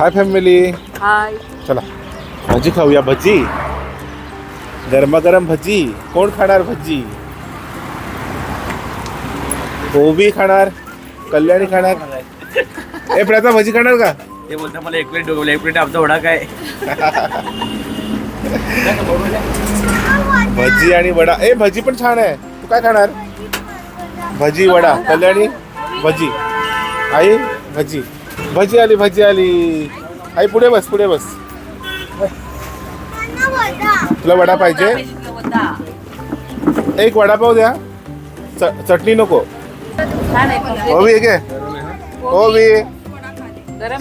Hi family हाय चला. भजी खाऊया भजी. गरमागरम भजी. कोण खाणार भजी? ओबी खाणार कल्याणी खाणार. ए प्रथा भजी खाणार का? ते बोलतात मला एक प्लेट डोकवलं एक प्लेट आमचा वडा काय? भजी आणि वडा. ए भजी पण छान आहे. तू काय खाणार? भजी वडा. कल्याणी भजी. आई भजी. भजी आली भजी आली. आई पुढे बस पुढे बस. तुला वडा पाहिजे? एक वडापाव द्या. च- चटणी नको. छान आहे पण. एक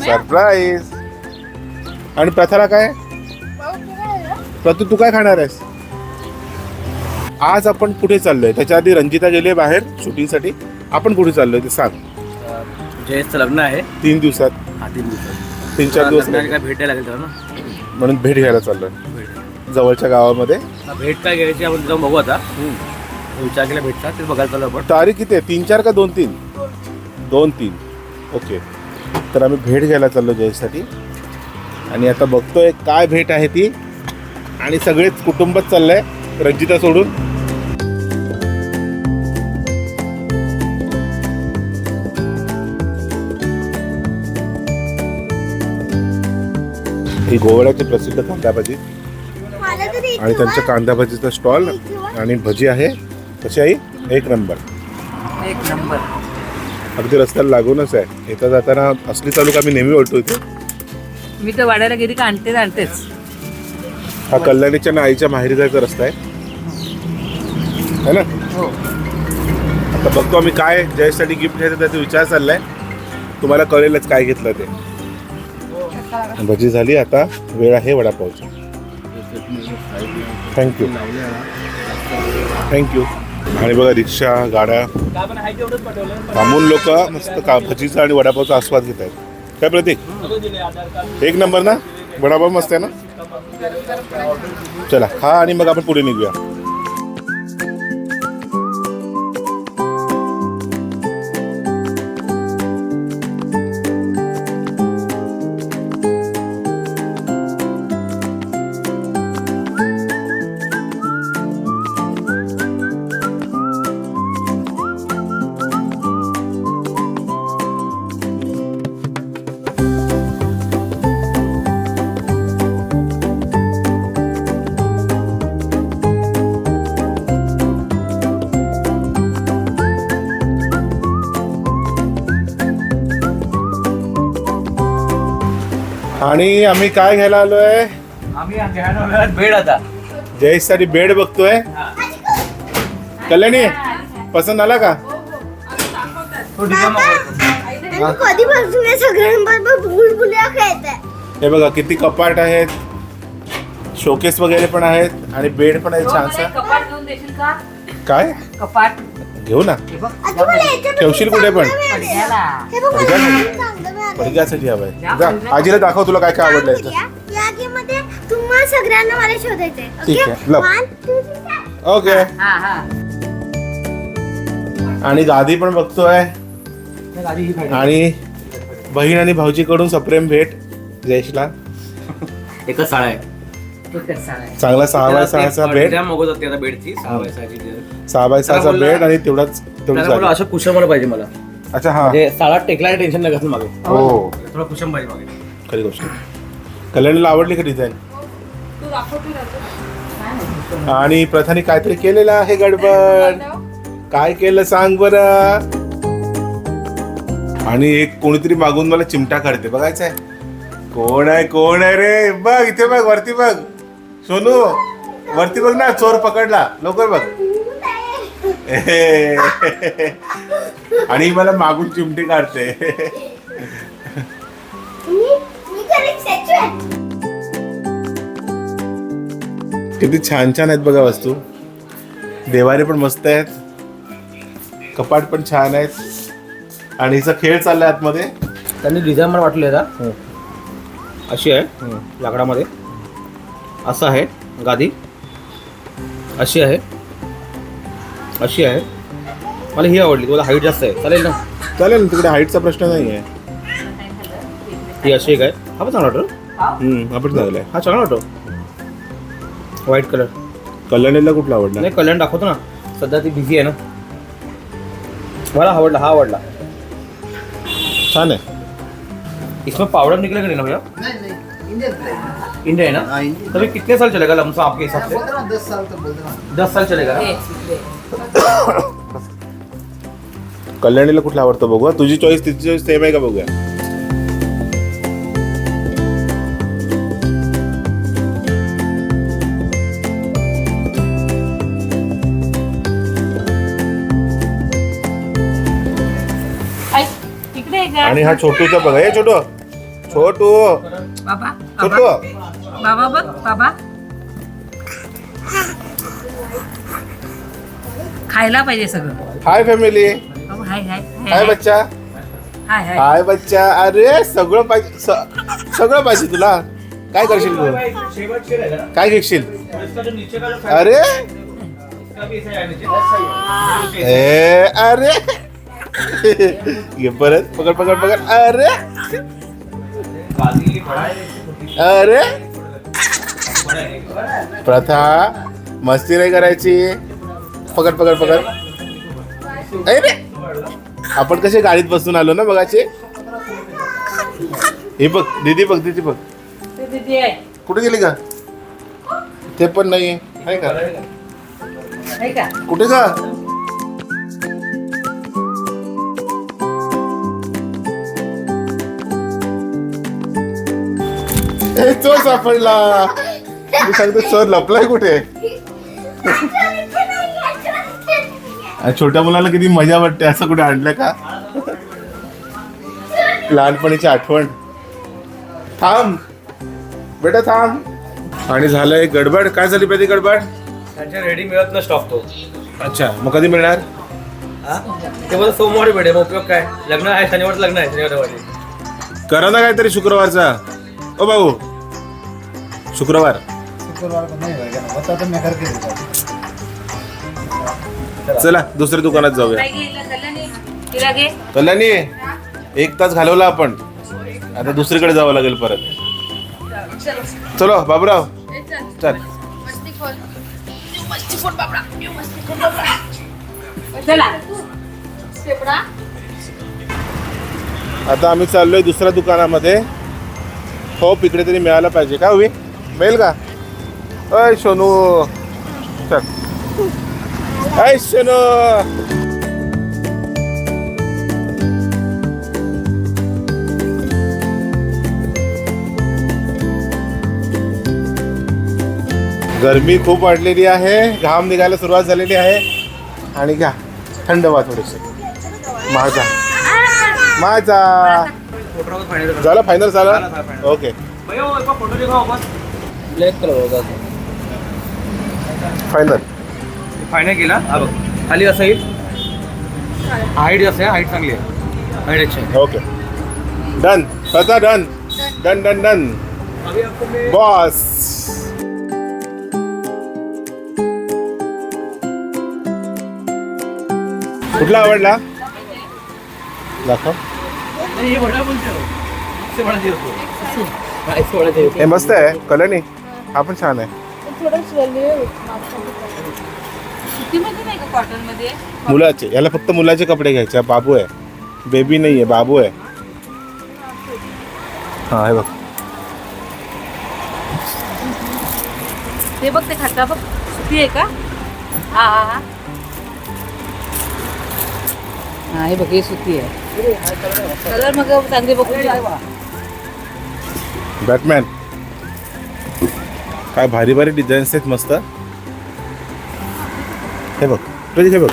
सरप्राईज आणि प्रथाला काय? प्रथू तू काय खाणार आहेस? आज आपण कुठे चाललोय? त्याच्या आधी रंजिता गेली बाहेर शूटिंगसाठी. आपण कुठे चाललोय ते सांग. जयेशचं लग्न आहे. तीन दिवसात. हा तीन दिवसात. तीन चार दिवस लग्नाला काय भेटायला लागेल त्याला ना? म्हणून भेट घ्यायला चाललोय. भेट. जवळच्या गावामध्ये. हा, भेट काय घ्यायची आपण जाऊन बघू आता. विचार केला भेटतात ते बघायला चालू आपण. तारीख किती आहे? तीन चार का दोन तीन? दोन तीन. ओके. तर आम्ही भेट घ्यायला चाललो जयसाठी. आणि आता बघतोय काय भेट आहे ती. आणि सगळेच कुटुंबच चाललंय. रंजिता सोडून. ही गोवाड्याची प्रसिद्ध कांदा भाजी आणि त्यांच्या कांदा भाजीचा स्टॉल आणि भजी आहे. कशी आई? एक नंबर. एक नंबर. अगदी रस्त्याला लागूनच आहे. येता जाताना असली चालू का मी नेहमी ओळखतो इथे. मी तर वाड्याला गेली का आणतेच आणतेच. हा कल्याणीच्या ना आईच्या माहेरी जायचा रस्ता आहे. है ना? हो. आता बघतो आम्ही काय जयसाठी गिफ्ट घ्यायचं त्याचा विचार चाललाय. तुम्हाला कळेलच काय घेतलं ते. भजी झाली आता वेळ आहे वडापावची. थँक्यू थँक्यू आणि बघा रिक्षा गाड्या. थांबून लोक मस्त का भजीचा आणि वडापावचा आस्वाद घेत आहेत. काय प्रतीक? एक नंबर ना? वडापाव मस्त आहे ना? चला हा आणि मग आपण पुढे निघूया. आणि आम्ही काय घ्यायला आलोय? आम्ही घ्यायला आलोय भेट आता. जयेशसाठी बेड बघतोय. कल्याणी पसंत आला का? तो डिझाईन मागवतो. कधीपासून हे सगळ्यांबरोबर हे बघा किती कपाट आहेत. शोकेस वगैरे पण आहेत आणि बेड पण आहे छानसा. कपाट घेऊन देशील का? काय? कपाट. घेऊ ना. ठेवशील कुठे पण. पडद्यासाठी हवंय जा आजीला दाखव. तुला काय काय आवडलंय तर. या गेममध्ये सगळ्यांना मला शोधायचंय. ठीक ओके? आहे, लव. ओके. हा हा. आणि गादी पण बघतोय. ही. आणि बहीण आणि भाऊजीकडून सप्रेम भेट. जयेशला एकच कसा आहे? चांगला सहा बाय सहाचा बेड सहा बाय सहाची बेड आणि तेवढाच गादी. असं कुशन मला पाहिजे मला. अच्छा हा. म्हणजे साडा टेकला टेन्शन नाही मागे. हो. थोडा कुशन पाहिजे मागे. खरी गोष्ट. कल्याणीला आवडली का डिझाईन आणि प्रथाने काहीतरी केलेलं आहे गडबड. काय केलं सांग बर. आणि एक कोणीतरी मागून मला चिमटा काढते बघायचं आहे कोण आहे कोण आहे रे? बघ इथे बघ वरती बघ. सोनू वरती बघ ना चोर पकडला. लवकर बघ. आणि मला मागून चिमटी काढते. किती छान छान आहेत बघा वस्तू. देवारे पण मस्त आहेत. कपाट पण छान आहेत. आणि हिचा खेळ चाललाय आतमध्ये. त्यांनी डिझाईन मला वाटली आता अशी आहे. लाकडामध्ये. असं आहे गादी. अशी आहे. अशी आहे. मला ही आवडली तुला हाईट जास्त आहे. चालेल ना? चालेल ना तिकडे हाईटचा प्रश्न नाही आहे ही अशी एक आहे. हा पण चांगला वाटतो हम्म, आपण चांगला आहे. हा चांगला वाटतो. व्हाईट कलर कल्याणीला कुठला आवडला नाही कल्याण दाखवतो ना. सध्या ती बिझी आहे ना. मला आवडला हा आवडला. छान आहे. इसमें पाउडर निकलेगा नहीं ना भैया? इंडिया है ना तभी कितने साल चलेगा लमसम आपके हिसाब से? दस साल तक दस साल चलेगा. कल्याणीला कुठला आवडतं बघूया तुझी चॉईस तिची चॉईस सेम आहे का बघूया? आणि हा छोटूचा बघा. हे छोटू. छोटू. बाबा बाबा. बाबा बघ बाबा. खायला पाहिजे सगळं. Hi family. हाय हाय हाय हाय बच्चा. हाय हाय. हाय बच्चा. अरे सगळं पाहिजे स- सगळं पाहिजे तुला. काय करशील तू? काय घेशील? अरे. ए अरे. घे परत पकड पकड पकड. अरे. अरे! प्रथा मस्ती नाही करायची. पकड पकड पकड. अरे आपण कसे गाडीत बसून आलो ना बघाचे? हे बघ दीदी बघ दीदी बघ. कुठे गेली का? ते पण नाही आहे का? कुठे का? चोर सापडला. मी सांगतो चोर लपलाय कुठे? आणि छोट्या मुलाला किती मजा वाटते. असं कुठे आणलं का? लहानपणीची आठवण. थांब. बेटा थांब. आणि झालंय गडबड. काय झाली पाहिजे गडबड? त्यांच्या रेडी मिळत ना स्टॉक तो. अच्छा. मग कधी मिळणार? हा? ते बोलतो सोमवारी भेटे मग उपयोग काय? लग्न आहे शनिवार लग्न आहे शनिवार करा ना काहीतरी शुक्रवारचा. ओ भाऊ. शुक्रवार. शुक्रवार को नहीं होएगा ना बता तो मैं करके देता हूँ। चला। दुसऱ्या दुकानात जाऊया. कल्याणी? एक तास घालवला आपण. आता दुसरीकडे जावं लागेल परत. चलो. बाबूराव. चल. आता आम्ही चाललोय दुसऱ्या दुकानामध्ये. हो इकडे तरी मिळायला पाहिजे का हवी मिळेल का? अय सोनू. चल. अय सोनू. गरमी खूप वाढलेली आहे. घाम निघायला सुरुवात झालेली आहे. आणि घ्या थंड वा थोडेसे. माझा. माझा. झालं फायनल झालं? ओके ब्लॅक कलर होता फायनल फायनल केला? हा बघ. खाली असं येईल? हाईट जास्त आहे? हाईट चांगली आहे. हाईट अच्छी आहे. ओके डन स्वतः डन डन डन डन अभी आपको मैं बॉस कुठला आवडला? दाखव. नहीं, ये बड़ा बोलते हो इससे बड़ा चाहिए उसको इससे बड़ा चाहिए मस्त आहे. कल्याणी हा पण छान आहे. मध्ये मुलाचे याला फक्त मुलाचे कपडे घ्यायचे. हा बाबू आहे. बेबी नाही आहे बाबू आहे. हा हे बघ. ते बघ ते खाता बघ. सुती आहे का? हा हा हा. हा हे बघ हे सुती आहे. कलर मग चांगले बघू बॅटमॅन काय भारी भारी डिझाईन्स आहेत मस्त. हे बघ तुझे हे बघ.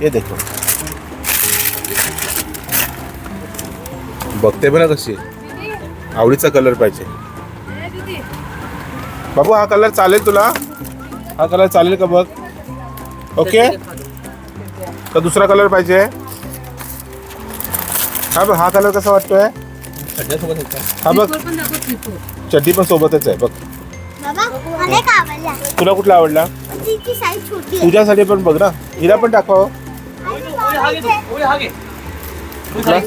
हे देखो बघते पण कशी आवडीचा कलर पाहिजे. बाबू हा कलर चालेल तुला? हा कलर चालेल का बघ? ओके का दुसरा कलर पाहिजे. हा बघ हा कलर कसा वाटतोय? हा बघ. चड्डी पण सोबतच आहे बघ. मला एक आवडला? तुला कुठला आवडला? तिची साईज छोटी आहे. तुझ्यासाठी पण बघ ना. हिला पण दाखव. आता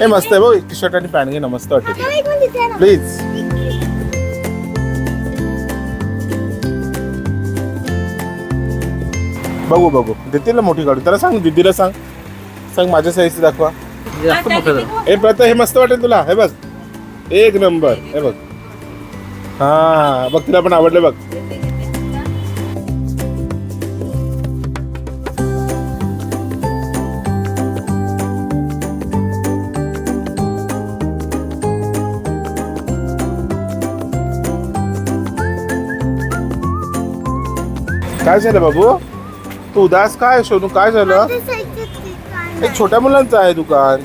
हे मस्त आहे बघ टी शर्ट आणि पॅन्ट घे ना मस्त वाटते. प्लीज बघू बघू. देतील ना मोठी गाडी. त्याला सांग दीदीला सांग. सांग माझ्या साईजची दाखवा. हे प्रथा हे मस्त वाटेल तुला. हे बघ. एक नंबर. हे बघ. हा बघ तिला पण आवडलं बघ. काय झालं बाबू? तू उदास काय सोनू? काय झालं? नाही. छोट्या मुलांचं आहे दुकान.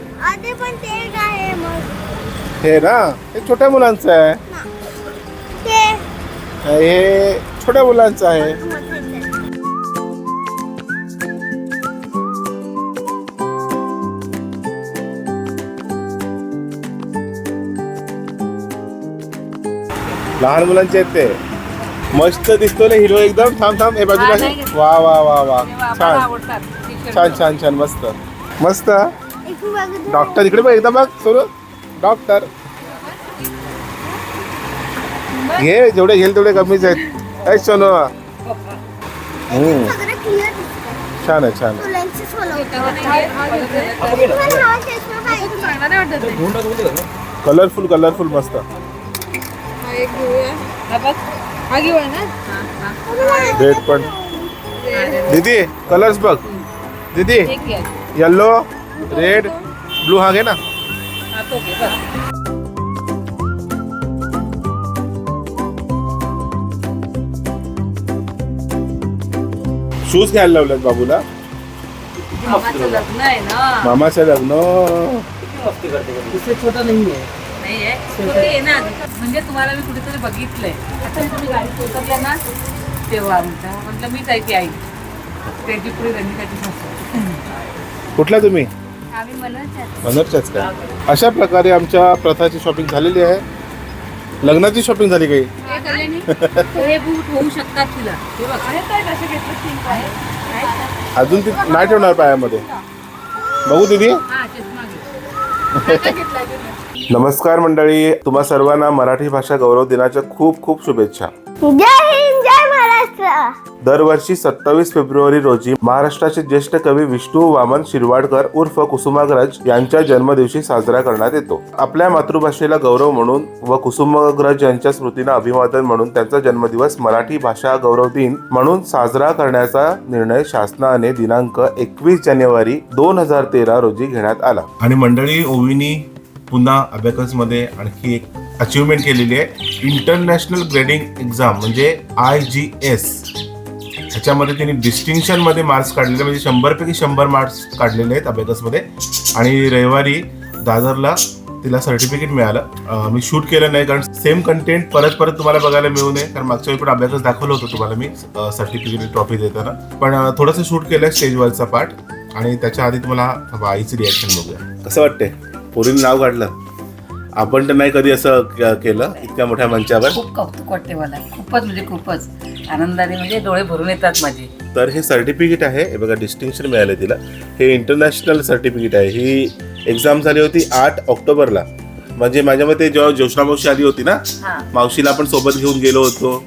हे ना हे छोट्या मुलांचं आहे. हे छोट्या मुलांचं आहे. लहान मुलांचे आहेत ते. मस्त दिसतो ना हिरो एकदम. थांब थांब हे बाजूला. वा वा वा वा. छान. छान छान छान. मस्त. मस्त डॉक्टर इकडे बघ एकदा बघ. सोनू. डॉक्टर. घे जेवढे घेईल तेवढे कमीच आहेत. सोनू. हम्म, क्लिअर दिसतं छान आहे छान आहे. चांगला नाही वाटत ते. कलरफुल कलरफुल मस्त. हा बघ. हा ना? हा, हा. रेड पण. दीदी कलर्स बघ. दीदी. एक घे. येल्लो रेड ब्लू हा घे ना. हा, तो घे, बस. शूज घ्यायला लावलेत बाबूला. मामाचं लग्न आहे ना. मामाचं लग्न? नाही आहे छोटी आहे ना. म्हणजे तुम्हाला मी कुठेतरी बघितलंय. आता तुम्ही उतरल्या ना तेव्हा म्हटलं म्हटलं मीच आहे ती आई. त्याची पुढे सासू. कुठला तुम्ही? आम्ही मनोज मनोरच्याच अशा प्रकारे आमच्या प्रथाची शॉपिंग झालेली आहे. लग्नाची शॉपिंग झाली काही? हे कल्याणी हे बूट होऊ शकतात तिला. हे बघ. आहेत काय कसे घेतलं? ठीक आहे. आहेत का? अजून ती नाही ठेवणार पायामध्ये. बघू दीदी. हा चष्मा घे. काय घेतला अजून? नमस्कार मंडळी. तुम्हा सर्वांना मराठी भाषा गौरव दिनाच्या खूप खूप शुभेच्छा. जय हिंद! दरवर्षी सत्तावीस फेब्रुवारी रोजी महाराष्ट्राचे ज्येष्ठ कवी विष्णू वामन शिरवाडकर उर्फ कुसुमाग्रज यांच्या जन्मदिवशी साजरा करण्यात येतो. आपल्या मातृभाषेला गौरव म्हणून व कुसुमाग्रज यांच्या स्मृतींना अभिवादन म्हणून त्यांचा जन्मदिवस मराठी भाषा गौरव दिन म्हणून साजरा करण्याचा निर्णय शासनाने दिनांक एकवीस जानेवारी दोन हजार तेरा रोजी घेण्यात आला. आणि मंडळी ओविनी पुन्हा अबॅकसमध्ये आणखी एक अचिव्हमेंट केलेली आहे. इंटरनॅशनल ग्रेडिंग एक्झाम म्हणजे आय जी एस ह्याच्यामध्ये तिने डिस्टिंक्शनमध्ये मार्क्स काढलेले म्हणजे शंभरपैकी शंभर मार्क्स काढलेले आहेत अबॅकसमध्ये आणि रविवारी दादरला तिला सर्टिफिकेट मिळालं. मी शूट केलं नाही कारण सेम कंटेंट परत परत तुम्हाला बघायला मिळू नये. कारण मागच्या वेळी पण अभ्यासच दाखवलं होतं तुम्हाला मी सर्टिफिकेट ट्रॉफी देताना. पण थोडंसं शूट केलं स्टेजवरचा पार्ट आणि त्याच्या आधी तुम्हाला थांबा, आईचं रिॲक्शन बघूया. कसं वाटतंय? पोरीने नाव काढलं. आपण तर नाही कधी असं के- केलं इतक्या मोठ्या मंचावर. खूप कौतुक वाटते मला. खूपच म्हणजे खूपच. आनंदाने म्हणजे डोळे भरून येतात माझे. तर हे सर्टिफिकेट आहे. हे बघा डिस्टिंक्शन मिळालं तिला. हे इंटरनॅशनल सर्टिफिकेट आहे. ही एक्झाम झाली होती आठ ऑक्टोबरला. म्हणजे माझ्या मते जेव्हा जोशना मावशी आली होती ना हा. मावशीला आपण सोबत घेऊन गेलो होतो.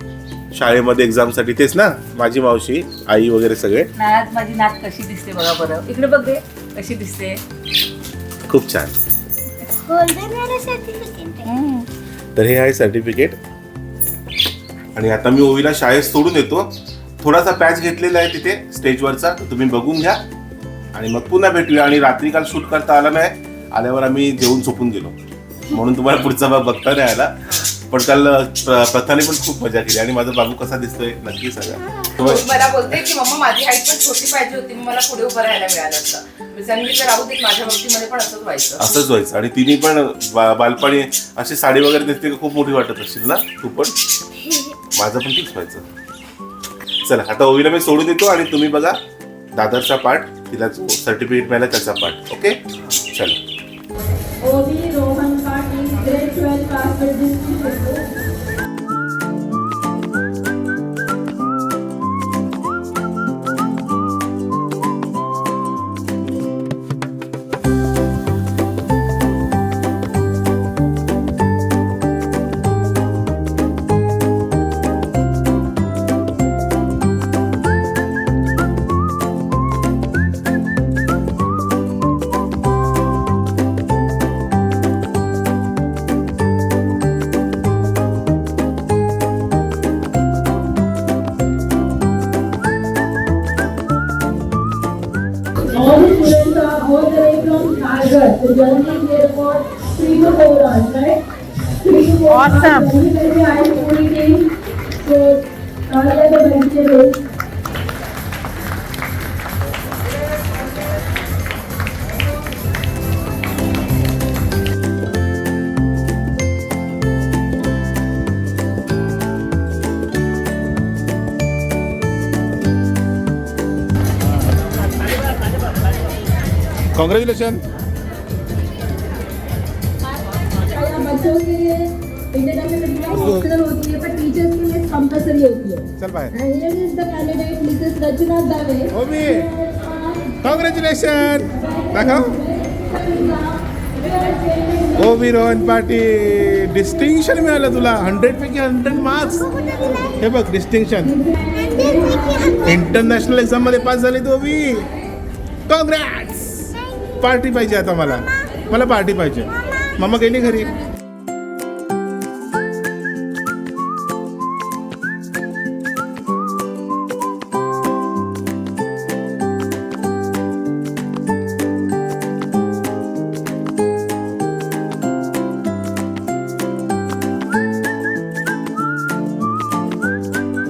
शाळेमध्ये एक्झामसाठी तेच ना माझी मावशी आई वगैरे सगळे. माझी नाच कशी दिसते बघा बरं. इकडे बघ रे कशी दिसते. खूप छान. तर हे आहे सर्टिफिकेट आणि आता मी ओवीला शाळेत सोडून येतो. थोडासा पॅच घेतलेला आहे तिथे स्टेजवरचा तुम्ही बघून घ्या. आणि मग पुन्हा भेटूया. आणि रात्री काल शूट करता आला नाही. आल्यावर आम्ही जेवून झोपून गेलो. म्हणून तुम्हाला पुढचा भाग बघता नाही आला. पण काल प्र- प्रथाने पण खूप मजा केली आणि माझा बाबू कसा दिसतोय नक्की सांगा. तो- मला बोलते की मम्मा माझी हाईट पण छोटी पाहिजे होती मग मला पुढे उभं राहायला मिळालं असतं. मी सांगितलं राहू दे माझ्या बाबतीमध्ये पण असंच व्हायचं. असंच व्हायचं. आणि तिने पण बा- बालपणी अशी साडी वगैरे दिसते का खूप मोठी वाटत असेल ना तू पण? माझं पण तेच व्हायचं. चला आता ओवीला मी सोडून देतो आणि तुम्ही बघा दादरचा पाठ तिला सर्टिफिकेट मिळाला त्याचा पाठ ओके? चला. Ovi Rohan Patil grade twelve all the students are all the way from Harvard. The journey is there for three to four hours, right? Three to four awesome. hours. Awesome. So, all the benches. Congratulation या बच्चों के लिए Indian army optional होती है पर teachers के लिए compulsory होती है चल. ओमी. Congratulation दाखव. ओबी रोहन पाटील डिस्टिंक्शन मिळालं तुला. हंड्रेड पैकी हंड्रेड मार्क्स हे बघ डिस्टिंक्शन इंटरनॅशनल एक्झाममध्ये पास झाली तू ओबी कॉंग्रॅट्स पार्टी पाहिजे आता मला. मला पार्टी पाहिजे. मम्मा गेली घरी.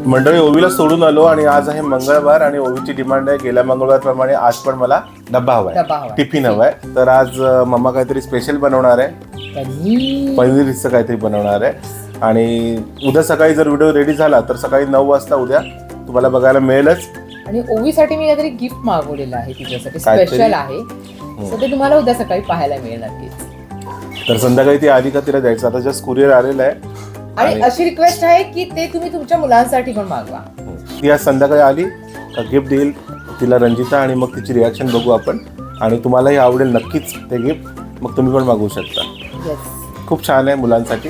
मंडळी ओवीला सोडून आलो आणि आज आहे मंगळवार आणि ओवीची डिमांड आहे गेल्या मंगळवारप्रमाणे आज पण मला डब्बा हवाय. डब्बा हवाय. टिफिन हवाय. तर आज अं, मम्मा काहीतरी स्पेशल बनवणार आहे. पनीरचं काहीतरी बनवणार आहे. आणि उद्या सकाळी जर व्हिडिओ रेडी झाला तर सकाळी नऊ वाजता उद्या तुम्हाला बघायला मिळेलच. आणि ओवीसाठी मी काहीतरी गिफ्ट मागवलेलं आहे तिच्यासाठी काहीतरी? स्पेशल आहे. सो ते तुम्हाला उद्या सकाळी पाहायला मिळेल नक्कीच तर संध्याकाळी ती आली का तिला द्यायचं? आता जस्ट कुरिअर आलेलं आहे. आणि अशी रिक्वेस्ट आहे की ते तुम्ही तुमच्या मुलांसाठी पण मागवा. ती आज संध्याकाळी आली का गिफ्ट देईल? तिला रंजिता आणि मग तिची रिॲक्शन बघू आपण. आणि तुम्हालाही आवडेल नक्कीच ते गिफ्ट मग तुम्ही पण मागवू शकता. खूप छान आहे मुलांसाठी.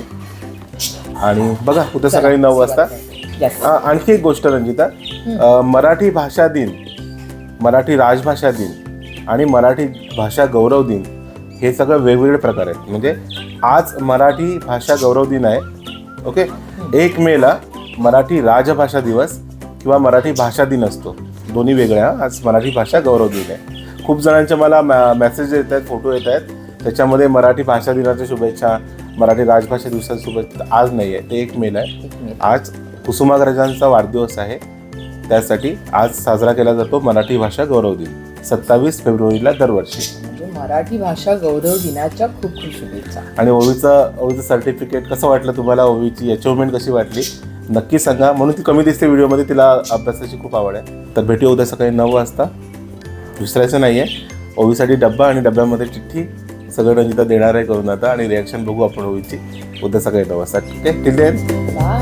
आणि बघा उद्या सकाळी नऊ वाजता. आ- आणखी एक गोष्ट रंजिता. मराठी भाषा दिन मराठी राजभाषा दिन आणि मराठी भाषा गौरव दिन हे सगळं वेगवेगळे प्रकार आहेत. म्हणजे आज मराठी भाषा गौरव दिन आहे. ओके एक मेला मराठी राजभाषा दिवस किंवा मराठी भाषा दिन असतो. दोन्ही वेगळ्या. आज मराठी भाषा गौरव दिन आहे. खूप जणांचे मला मेसेज येत आहेत फोटो येत आहेत. त्याच्यामध्ये मराठी भाषा दिनाच्या शुभेच्छा मराठी राजभाषा दिवसाच्या शुभेच्छा आज नाही आहे ते एक मेला आहे. आज कुसुमाग्रजांचा वाढदिवस आहे. त्यासाठी आज साजरा केला जातो मराठी भाषा गौरव दिन सत्तावीस फेब्रुवारीला दरवर्षी. म्हणजे मराठी भाषा गौरव दिनाच्या खूप खूप शुभेच्छा. आणि ओवीचं ओवीचं सर्टिफिकेट कसं वाटलं तुम्हाला? ओवीची अचिव्हमेंट कशी वाटली? नक्की सांगा. म्हणून ती कमी दिसते व्हिडिओमध्ये. तिला अभ्यासाची खूप आवड आहे. तर भेटू उद्या सकाळी नऊ वाजता. विसरायचं नाही आहे ओवीसाठी डब्बा आणि डब्यामध्ये चिठ्ठी. सगळं रंजिता देणार आहे करून आता आणि रिॲक्शन बघू आपण ओवीची. उद्या सकाळी नऊ वाजता. ठीक आहे टिल देन बाय